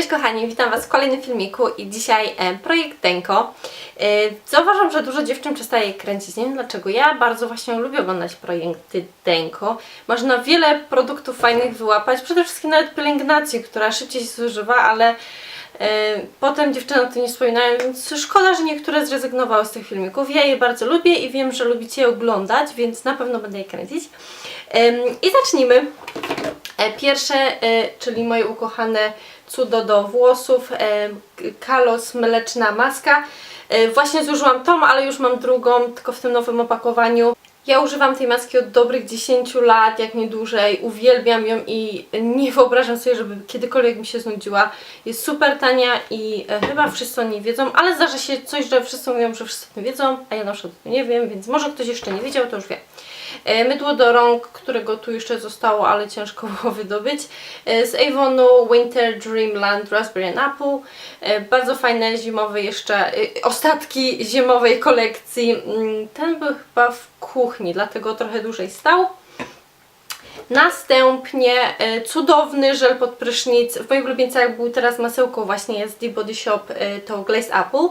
Cześć kochani, witam Was w kolejnym filmiku i dzisiaj e, projekt Denko. E, zauważam, że dużo dziewczyn przestaje kręcić, nie wiem dlaczego. Ja bardzo właśnie lubię oglądać projekty Denko. Można wiele produktów fajnych wyłapać, przede wszystkim nawet pielęgnacji, która szybciej się zużywa, ale e, potem dziewczyny o tym nie wspominają, więc szkoda, że niektóre zrezygnowały z tych filmików. Ja je bardzo lubię i wiem, że lubicie je oglądać, więc na pewno będę je kręcić. I zacznijmy. E, Pierwsze, e, czyli moje ukochane cudo do włosów, e, Kalos mleczna maska. E, Właśnie zużyłam tą, ale już mam drugą, tylko w tym nowym opakowaniu. Ja używam tej maski od dobrych 10 lat, jak nie dłużej. Uwielbiam ją i nie wyobrażam sobie, żeby kiedykolwiek mi się znudziła. Jest super tania i e, chyba wszyscy o niej wiedzą, ale zdarza się coś, że wszyscy mówią, że wszyscy o tym wiedzą, a ja na przykład nie wiem, więc może ktoś jeszcze nie wiedział, to już wie. E, Mydło do rąk, którego tu jeszcze zostało, ale ciężko było wydobyć. E, Z Avonu Winter Dreamland Raspberry and Apple. E, Bardzo fajne zimowe jeszcze, ostatki zimowej kolekcji. Mm, Ten był chyba w kuchni, dlatego trochę dłużej stał. Następnie e, cudowny żel pod prysznic. W moich ulubieńcach był teraz masełko właśnie z The Body Shop, e, to Glazed Apple.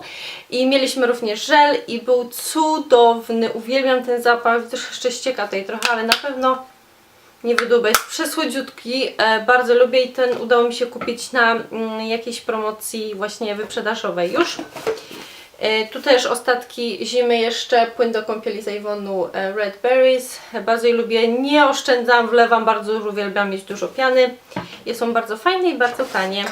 I mieliśmy również żel i był cudowny. Uwielbiam ten zapach. Też jeszcze ścieka tutaj trochę, ale na pewno nie wydubę. Jest przesłodziutki. E, bardzo lubię i ten udało mi się kupić na mm, jakiejś promocji właśnie wyprzedażowej już. E, Tu też ostatki zimy jeszcze płyn do kąpieli z Avonu e, Red Berries. Bardzo je lubię, nie oszczędzam, wlewam bardzo dużo, uwielbiam mieć dużo piany. Je są bardzo fajne i bardzo tanie.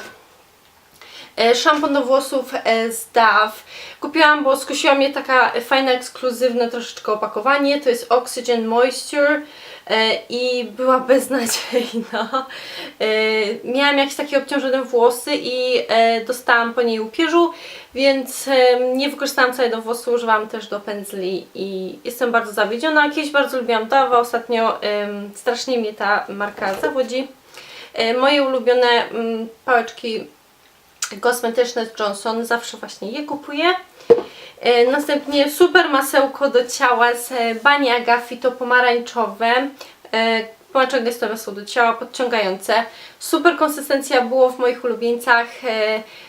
E, Szampon do włosów z Dove. Kupiłam, bo skusiła mnie taka fajna, ekskluzywne troszeczkę opakowanie. To jest Oxygen Moisture i była beznadziejna. E, Miałam jakieś takie obciążone włosy i e, dostałam po niej upierzu, więc e, nie wykorzystałam całego włosu, używałam też do pędzli i jestem bardzo zawiedziona. Kiedyś bardzo lubiłam Dove, ostatnio strasznie mnie ta marka zawodzi. E, Moje ulubione mm, pałeczki kosmetyczne z Johnson, zawsze właśnie je kupuję. E, Następnie super masełko do ciała z e, Bani Agafi, to pomarańczowe. E, Pomarańczowe jest to masło do ciała, podciągające. Super konsystencja było w moich ulubieńcach.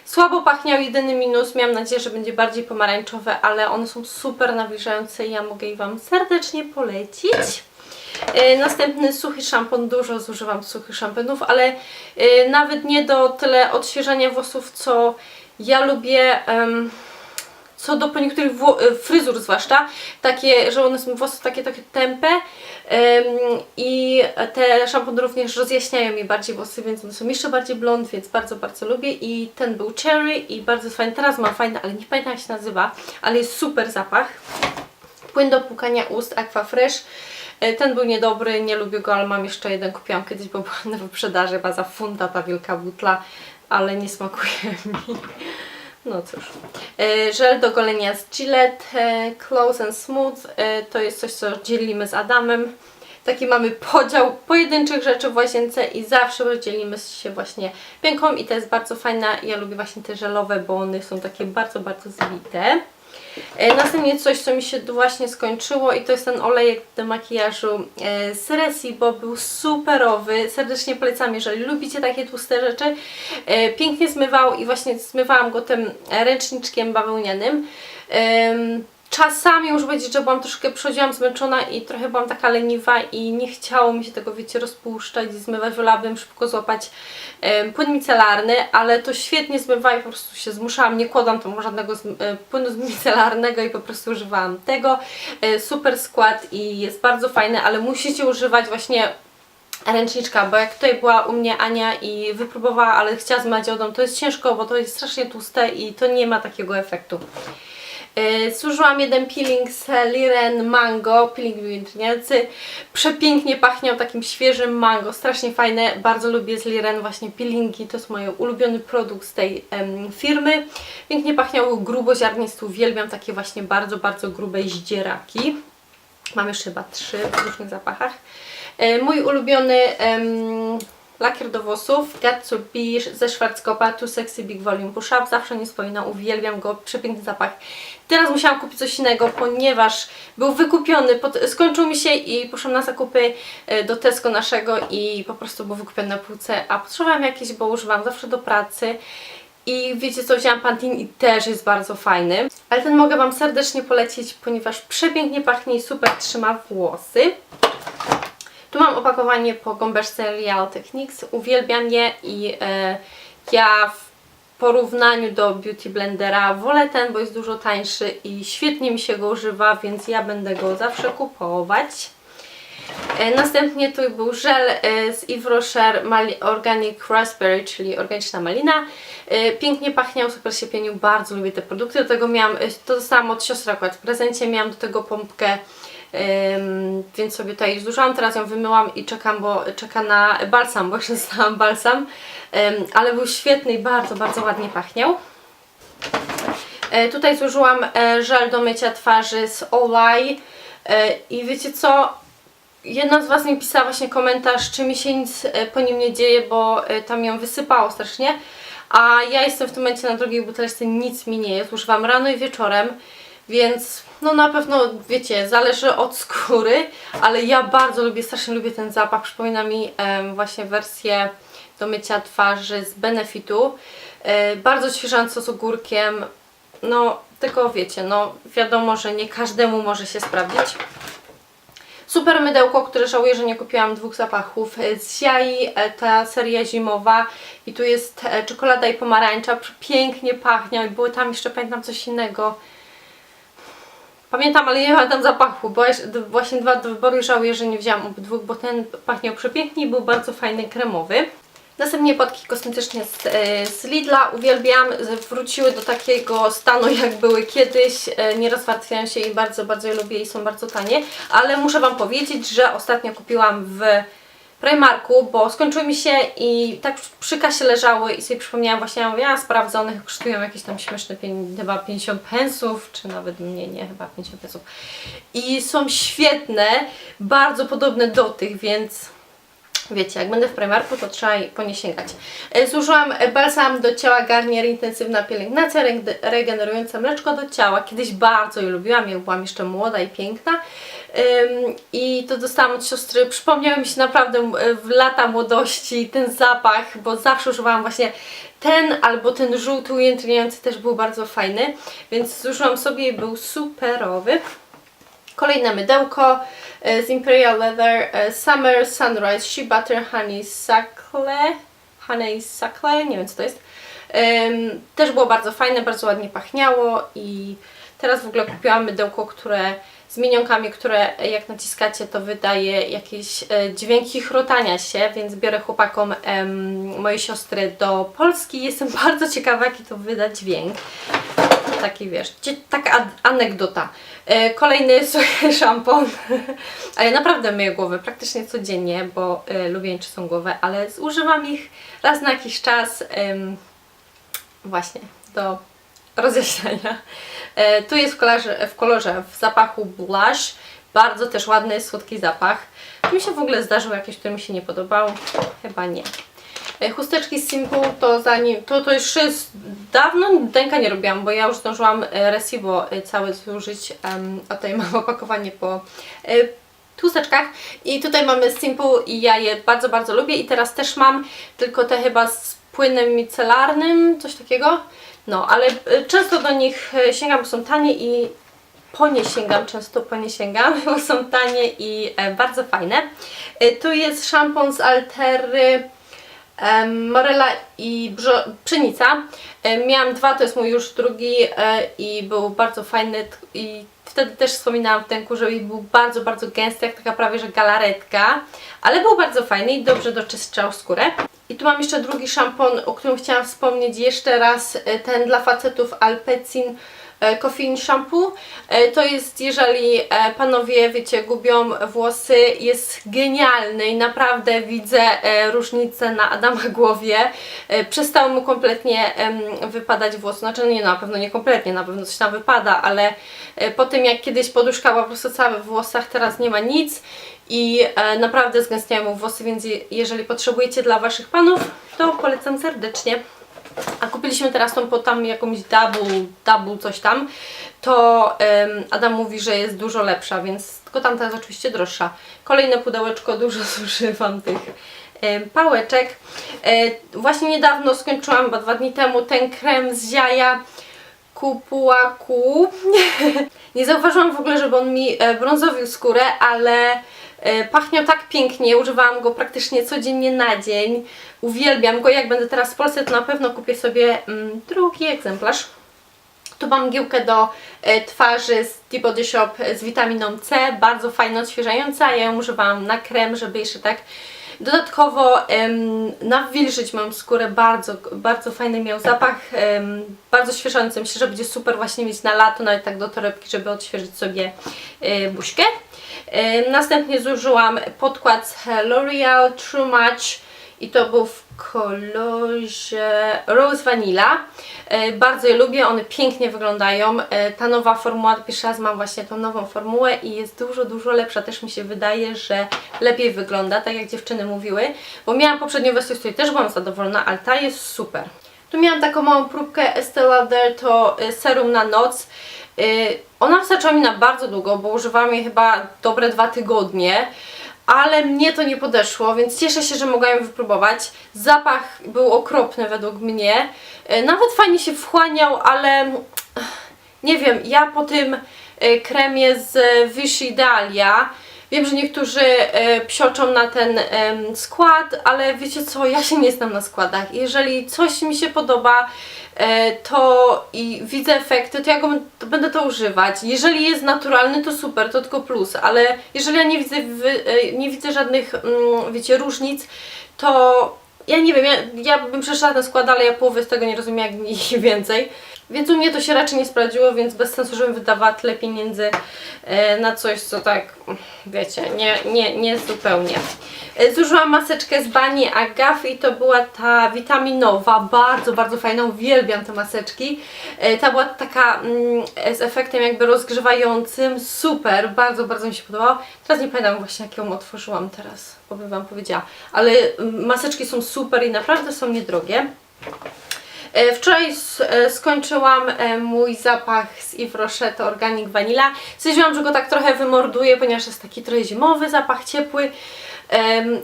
Słabo pachniał, jedyny minus. Miałam nadzieję, że będzie bardziej pomarańczowe, ale one są super nawilżające i ja mogę je Wam serdecznie polecić. Następny suchy szampon, dużo zużywam suchych szamponów, ale nawet nie do tyle odświeżania włosów, co ja lubię, em, co do po niektórych e, fryzur zwłaszcza, takie, że one są włosy takie, takie tępe em, i te szampony również rozjaśniają mi bardziej włosy, więc one są jeszcze bardziej blond, więc bardzo, bardzo lubię i ten był cherry i bardzo fajny, teraz mam fajny, ale nie pamiętam jak się nazywa, ale jest super zapach. Płyn do płukania ust Aqua Fresh. E, Ten był niedobry, nie lubię go, ale mam jeszcze jeden. Kupiłam kiedyś, bo była na wyprzedaży, chyba za funta ta wielka butla, ale nie smakuje mi. No cóż. E, Żel do golenia z Gillette Close and Smooth. E, To jest coś, co dzielimy z Adamem. Taki mamy podział pojedynczych rzeczy w łazience i zawsze dzielimy się właśnie pięką i to jest bardzo fajna. Ja lubię właśnie te żelowe, bo one są takie bardzo, bardzo zwite. E, Następnie coś, co mi się właśnie skończyło i to jest ten olejek do makijażu e, z Resi, bo był superowy. Serdecznie polecam, jeżeli lubicie takie tłuste rzeczy. E, Pięknie zmywał i właśnie zmywałam go tym ręczniczkiem bawełnianym. Czasami muszę powiedzieć, że byłam troszkę przychodziłam zmęczona i trochę byłam taka leniwa i nie chciało mi się tego, wiecie, rozpuszczać i zmywać. Wolałabym szybko złapać płyn micelarny, ale to świetnie zmywa i po prostu się zmuszałam. Nie kładłam tam żadnego zm- e, płynu micelarnego i po prostu używałam tego. E, Super skład i jest bardzo fajny, ale musicie używać właśnie ręczniczka, bo jak tutaj była u mnie Ania i wypróbowała, ale chciała zmywać wodą, to jest ciężko, bo to jest strasznie tłuste i to nie ma takiego efektu. Yy, Zużyłam jeden peeling z Liren Mango, peeling wyłączniający. Przepięknie pachniał takim świeżym mango, strasznie fajne. Bardzo lubię z Liren właśnie peelingi, to jest mój ulubiony produkt z tej em, firmy. Pięknie pachniał gruboziarnisty, uwielbiam takie właśnie bardzo, bardzo grube zdzieraki. Mam jeszcze chyba trzy w różnych zapachach. E, Mój ulubiony em, lakier do włosów Gatsby ze Schwarzkopfa Too Sexy Big Volume Push Up. Zawsze nie uwielbiam go, przepiękny zapach. Teraz musiałam kupić coś innego, ponieważ był wykupiony, pod, skończył mi się i poszłam na zakupy e, do Tesco naszego i po prostu był wykupiony na półce, a potrzebowałam jakieś, bo używam zawsze do pracy. I wiecie co, wzięłam Pantene i też jest bardzo fajny. Ale ten mogę Wam serdecznie polecić, ponieważ przepięknie pachnie i super trzyma włosy. Tu mam opakowanie po gąbeczce Real Techniques. Uwielbiam je i e, ja w porównaniu do Beauty Blendera wolę ten, bo jest dużo tańszy i świetnie mi się go używa, więc ja będę go zawsze kupować. E, Następnie tu był żel e, z Yves Rocher Organic Raspberry, czyli organiczna malina. E, Pięknie pachniał, super się pienił, bardzo lubię te produkty. Do tego miałam, to dostałam od siostry akurat w prezencie, miałam do tego pompkę, więc sobie tutaj zużyłam, teraz ją wymyłam i czekam, bo czeka na balsam, bo jeszcze dostałam balsam, ale był świetny i bardzo, bardzo ładnie pachniał. E, Tutaj zużyłam e, żel do mycia twarzy z Olay. E, i wiecie co, jedna z Was mi pisała właśnie komentarz, czy mi się nic po nim nie dzieje, bo tam ją wysypało strasznie, a ja jestem w tym momencie na drugiej butelce, nic mi nie jest, używam rano i wieczorem, więc no na pewno, wiecie, zależy od skóry, ale ja bardzo lubię, strasznie lubię ten zapach, przypomina mi właśnie wersję do mycia twarzy z Benefitu, e, bardzo świeżąco z ogórkiem, no tylko wiecie, no wiadomo, że nie każdemu może się sprawdzić. Super mydełko, które żałuję, że nie kupiłam dwóch zapachów e, z Siai, e, ta seria zimowa. I tu jest e, czekolada i pomarańcza, pięknie pachnie. Były tam jeszcze, pamiętam coś innego. Pamiętam, ale nie pamiętam zapachu, d- właśnie dwa i żałuję, że nie wzięłam obydwóch, bo ten pachniał przepięknie i był bardzo fajny, kremowy. Następnie płatki kosmetyczne z, e, z Lidla. Uwielbiam, wróciły do takiego stanu jak były kiedyś, e, nie rozwartwiają się i bardzo, bardzo je lubię i są bardzo tanie, ale muszę Wam powiedzieć, że ostatnio kupiłam w Primarku, bo skończyły mi się i tak przy kasie leżały i sobie przypomniałam właśnie, ja mówię, a sprawdzonych kosztują jakieś tam śmieszne chyba 50 pensów, czy nawet mniej, nie, chyba 50 pensów. I są świetne, bardzo podobne do tych, więc Wiecie, jak będę w Primarku, to trzeba po nie sięgać. E, Zużyłam e, balsam do ciała Garnier Intensywna Pielęgnacja reg- Regenerujące Mleczko do ciała. Kiedyś bardzo je lubiłam, jak byłam jeszcze młoda i piękna. I to dostałam od siostry. Przypomniały mi się naprawdę e, w lata młodości ten zapach, bo zawsze używałam właśnie ten albo ten żółty ujędrniający też był bardzo fajny, więc zużyłam sobie i był superowy. Kolejne mydełko e, z Imperial Leather e, Summer Sunrise Shea Butter Honey Suckle Honey Suckle, nie wiem co to jest. Też było bardzo fajne, bardzo ładnie pachniało i teraz w ogóle kupiłam mydełko, które z minionkami, które jak naciskacie to wydaje jakieś e, dźwięki chrotania się, więc biorę chłopakom em, mojej siostry do Polski. Jestem bardzo ciekawa jaki to wyda dźwięk taki wiesz, taka anegdota. E, kolejny szampon, ale naprawdę myję głowę praktycznie codziennie, bo e, lubię czystą głowę, ale zużywam ich raz na jakiś czas właśnie do rozjaśniania. E, tu jest w kolorze, w kolorze w zapachu blush, bardzo też ładny, słodki zapach. Czy mi się w ogóle zdarzył jakiś, który mi się nie podobał? Chyba nie. E, Chusteczki z Simple to zanim, to, to już jest dawno dęka nie robiłam, bo ja już zdążyłam e, Resibo całe zużyć, um, a tutaj mam opakowanie po e, chusteczkach i tutaj mamy Simple i ja je bardzo, bardzo lubię i teraz też mam, tylko te chyba z płynem micelarnym, coś takiego, no, ale e, często do nich e, sięgam, bo są tanie i po nie sięgam, często po nie sięgam, bo są tanie i e, bardzo fajne. Tu jest szampon z Altery Morela i Pszenica. Miałam dwa, to jest mój już drugi i był bardzo fajny i wtedy też wspominałam w tenku, że był bardzo, bardzo gęsty, jak taka prawie że galaretka, ale był bardzo fajny i dobrze doczyszczał skórę. I tu mam jeszcze drugi szampon, o którym chciałam wspomnieć jeszcze raz, e, ten dla facetów Alpecin Coffee Shampoo. E, To jest, jeżeli e, panowie, wiecie, gubią włosy, jest genialny i naprawdę widzę e, różnicę na Adama głowie. E, Przestały mu kompletnie wypadać włosy, znaczy nie, na pewno nie kompletnie, na pewno coś tam wypada, ale e, po tym jak kiedyś poduszka była po prostu całe w włosach, teraz nie ma nic i e, naprawdę zgęstniają mu włosy, więc je, jeżeli potrzebujecie dla Waszych panów, to polecam serdecznie. A kupiliśmy teraz tą po tam jakąś double, double coś tam, to em, Adam mówi, że jest dużo lepsza, więc tylko tamta jest oczywiście droższa. Kolejne pudełeczko, dużo zużywam tych pałeczek. E, właśnie niedawno skończyłam, chyba dwa dni temu, ten krem z Ziaja Kupułaku. Nie zauważyłam w ogóle, żeby on mi e, brązowił skórę, ale e, pachniał tak pięknie, używałam go praktycznie codziennie na dzień. Uwielbiam go, jak będę teraz w Polsce, to na pewno kupię sobie mm, drugi egzemplarz. Tu mam mgiełkę do e, twarzy z The Body Shop z witaminą C, bardzo fajna, odświeżająca. Ja ją używałam na krem, żeby jeszcze tak dodatkowo em, nawilżyć moją skórę. Bardzo, bardzo fajny miał zapach, em, bardzo świeżący. Myślę, że będzie super właśnie mieć na lato, nawet tak do torebki, żeby odświeżyć sobie e, buźkę. E, następnie zużyłam podkład z L'Oreal True Match i to był w kolorze Rose Vanilla. E, Bardzo je lubię, one pięknie wyglądają. E, Ta nowa formuła, pierwszy raz mam właśnie tą nową formułę i jest dużo, dużo lepsza. Też mi się wydaje, że lepiej wygląda, tak jak dziewczyny mówiły. Bo miałam poprzednią wersję, z której też byłam zadowolona, ale ta jest super. Tu miałam taką małą próbkę Estee Lauder, to y, serum na noc. Ona wystarczyła mi na bardzo długo, bo używałam jej chyba dobre dwa tygodnie ale mnie to nie podeszło, więc cieszę się, że mogłam ją wypróbować. Zapach był okropny według mnie. E, Nawet fajnie się wchłaniał, ale mm, nie wiem, ja po tym e, kremie z Vichy Dahlia Wiem, że niektórzy e, psioczą na ten em, skład, ale wiecie co, ja się nie znam na składach. Jeżeli coś mi się podoba, e, to i widzę efekty, to ja go, to będę to używać. Jeżeli jest naturalny, to super, to tylko plus, ale jeżeli ja nie widzę, e, nie widzę żadnych, mm, wiecie, różnic, to ja nie wiem, ja, ja bym przeszła ten skład, ale ja połowy z tego nie rozumiem, jak mi więcej. Więc u mnie to się raczej nie sprawdziło, więc bez sensu, żebym wydawała tyle pieniędzy e, na coś, co tak, wiecie, nie, nie, nie zupełnie. E, Zużyłam maseczkę z bani Agaf i to była ta witaminowa, bardzo, bardzo fajna, uwielbiam te maseczki. E, Ta była taka mm, z efektem jakby rozgrzewającym, super, bardzo, bardzo mi się podobało. Teraz nie pamiętam właśnie jak ją otworzyłam teraz, bo bym Wam powiedziała, ale mm, maseczki są super i naprawdę są niedrogie. E, Wczoraj e, skończyłam e, mój zapach z Yves Rocher, Organic Vanilla. Stwierdziłam, że go tak trochę wymorduję, ponieważ jest taki trochę zimowy, zapach ciepły.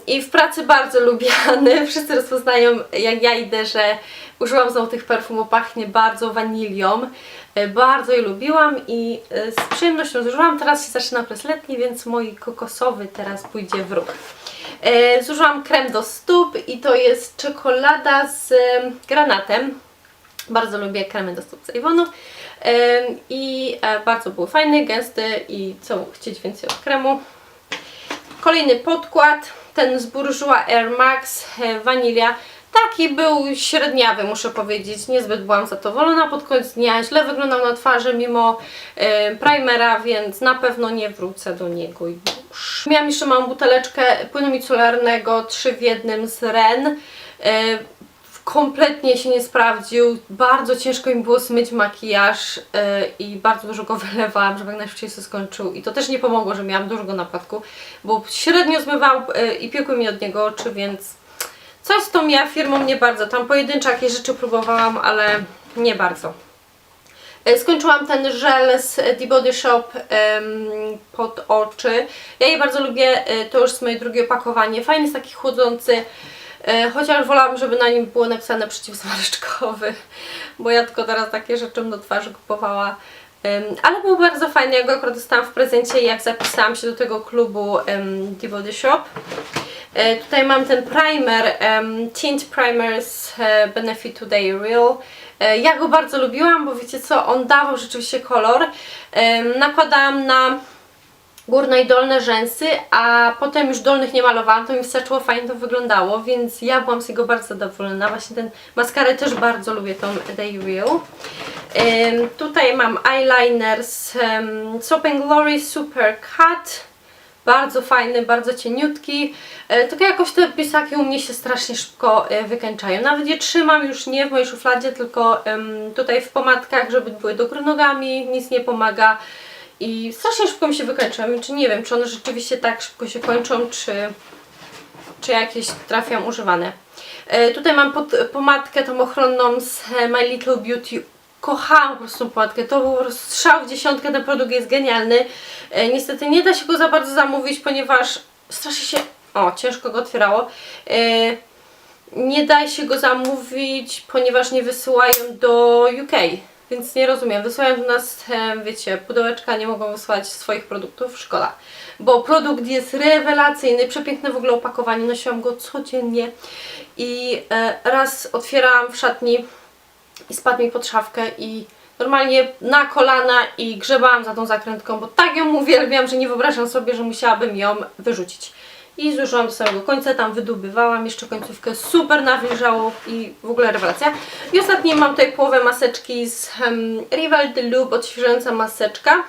I w pracy bardzo lubiany. Wszyscy rozpoznają, jak ja idę, że użyłam znowu tych perfumów, pachnie bardzo wanilią. Bardzo je lubiłam i z przyjemnością zużyłam. Teraz się zaczyna okres letni, więc mój kokosowy teraz pójdzie w ruch. E, Zużyłam krem do stóp i to jest czekolada z em, granatem. Bardzo lubię kremy do stóp z Avonu. I e, bardzo był fajny, gęsty i co chcieć więcej od kremu. Kolejny podkład, ten z Bourjois Air Max e, Vanilla. Taki był średniawy, muszę powiedzieć. Niezbyt byłam zadowolona pod koniec dnia. Źle wyglądał na twarzy mimo e, primera, więc na pewno nie wrócę do niego już. Miałam jeszcze małą buteleczkę płynu micelarnego 3 w jednym z Ren. E, kompletnie się nie sprawdził. Bardzo ciężko mi było zmyć makijaż yy, i bardzo dużo go wylewałam, żeby jak najszybciej się skończył. I to też nie pomogło, że miałam dużo go na płatku, bo średnio zmywał i piekły mi od niego oczy, więc coś z tą ja firmą nie bardzo. Tam pojedyncze jakieś rzeczy próbowałam, ale nie bardzo. E, Skończyłam ten żel z The Body Shop pod oczy. Ja je bardzo lubię, e, to już jest moje drugie opakowanie. Fajny jest taki chłodzący, e, chociaż wolałam, żeby na nim było napisane przeciwzmarszczkowy, bo ja tylko teraz takie rzeczy do twarzy kupowała. Ale był bardzo fajny, ja go akurat dostałam w prezencie jak zapisałam się do tego klubu Body Shop. E, tutaj mam ten primer, Tint Primer z e, Benefit Today Real. E, ja go bardzo lubiłam, bo wiecie co, on dawał rzeczywiście kolor. Nakładałam na górne i dolne rzęsy, a potem już dolnych nie malowałam, to mi wystarczyło, fajnie to wyglądało, więc ja byłam z niego bardzo zadowolona. Właśnie ten maskarę też bardzo lubię, tą Day Real. Ym, tutaj mam eyeliner z um, Soap Glory Super Cut. Bardzo fajny, bardzo cieniutki. E, tylko jakoś te pisaki u mnie się strasznie szybko e, wykańczają. Nawet je trzymam już nie w mojej szufladzie, tylko em, tutaj w pomadkach, żeby były do nogami. Nic nie pomaga. I strasznie szybko mi się wykańczają. Czy nie wiem, czy one rzeczywiście tak szybko się kończą, czy, czy jakieś trafiam używane. E, tutaj mam pod, pomadkę tą ochronną z e, My Little Beauty. Kochałam po prostu pomadkę. To był strzał w dziesiątkę, ten produkt jest genialny. E, niestety nie da się go za bardzo zamówić, ponieważ strasznie się... O, ciężko go otwierało. E, nie da się go zamówić, ponieważ nie wysyłają do UK. Więc nie rozumiem. Wysyłają do nas, e, wiecie, pudełeczka, nie mogą wysłać swoich produktów, szkoda. Bo produkt jest rewelacyjny, przepiękne w ogóle opakowanie, nosiłam go codziennie i e, raz otwierałam w szatni i spadł mi pod szafkę i normalnie na kolana i grzebałam za tą zakrętką, bo tak ją uwielbiam, że nie wyobrażam sobie, że musiałabym ją wyrzucić. I zużyłam do samego końca, tam wydubywałam jeszcze końcówkę, super nawilżało i w ogóle rewelacja. I ostatni mam tutaj połowę maseczki z um, Rival de Loop, odświeżająca maseczka.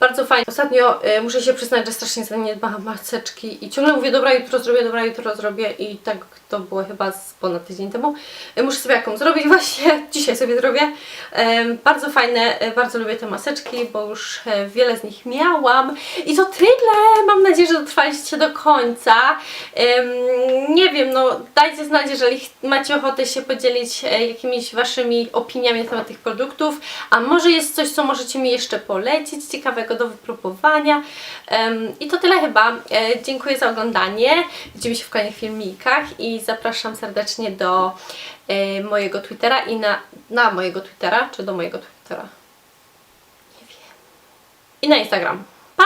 Bardzo fajnie. Ostatnio y, muszę się przyznać, że strasznie zaniedbałam maseczki i ciągle mówię, dobra, jutro zrobię, dobra, jutro zrobię i tak to było chyba z ponad tydzień temu. Y, muszę sobie jaką zrobić właśnie, dzisiaj sobie zrobię. Bardzo fajne, y, bardzo lubię te maseczki, bo już e, wiele z nich miałam. I to tyle! Mam nadzieję, że dotrwaliście do końca. Nie wiem, no dajcie znać, jeżeli macie ochotę się podzielić e, jakimiś waszymi opiniami na temat tych produktów, a może jest coś, co możecie mi jeszcze polecić ciekawego do wypróbowania. I to tyle chyba. E, dziękuję za oglądanie. Widzimy się w kolejnych filmikach i zapraszam serdecznie do e, mojego Twittera i na, na mojego Twittera, czy do mojego Twittera? Nie wiem. I na Instagram. Pa!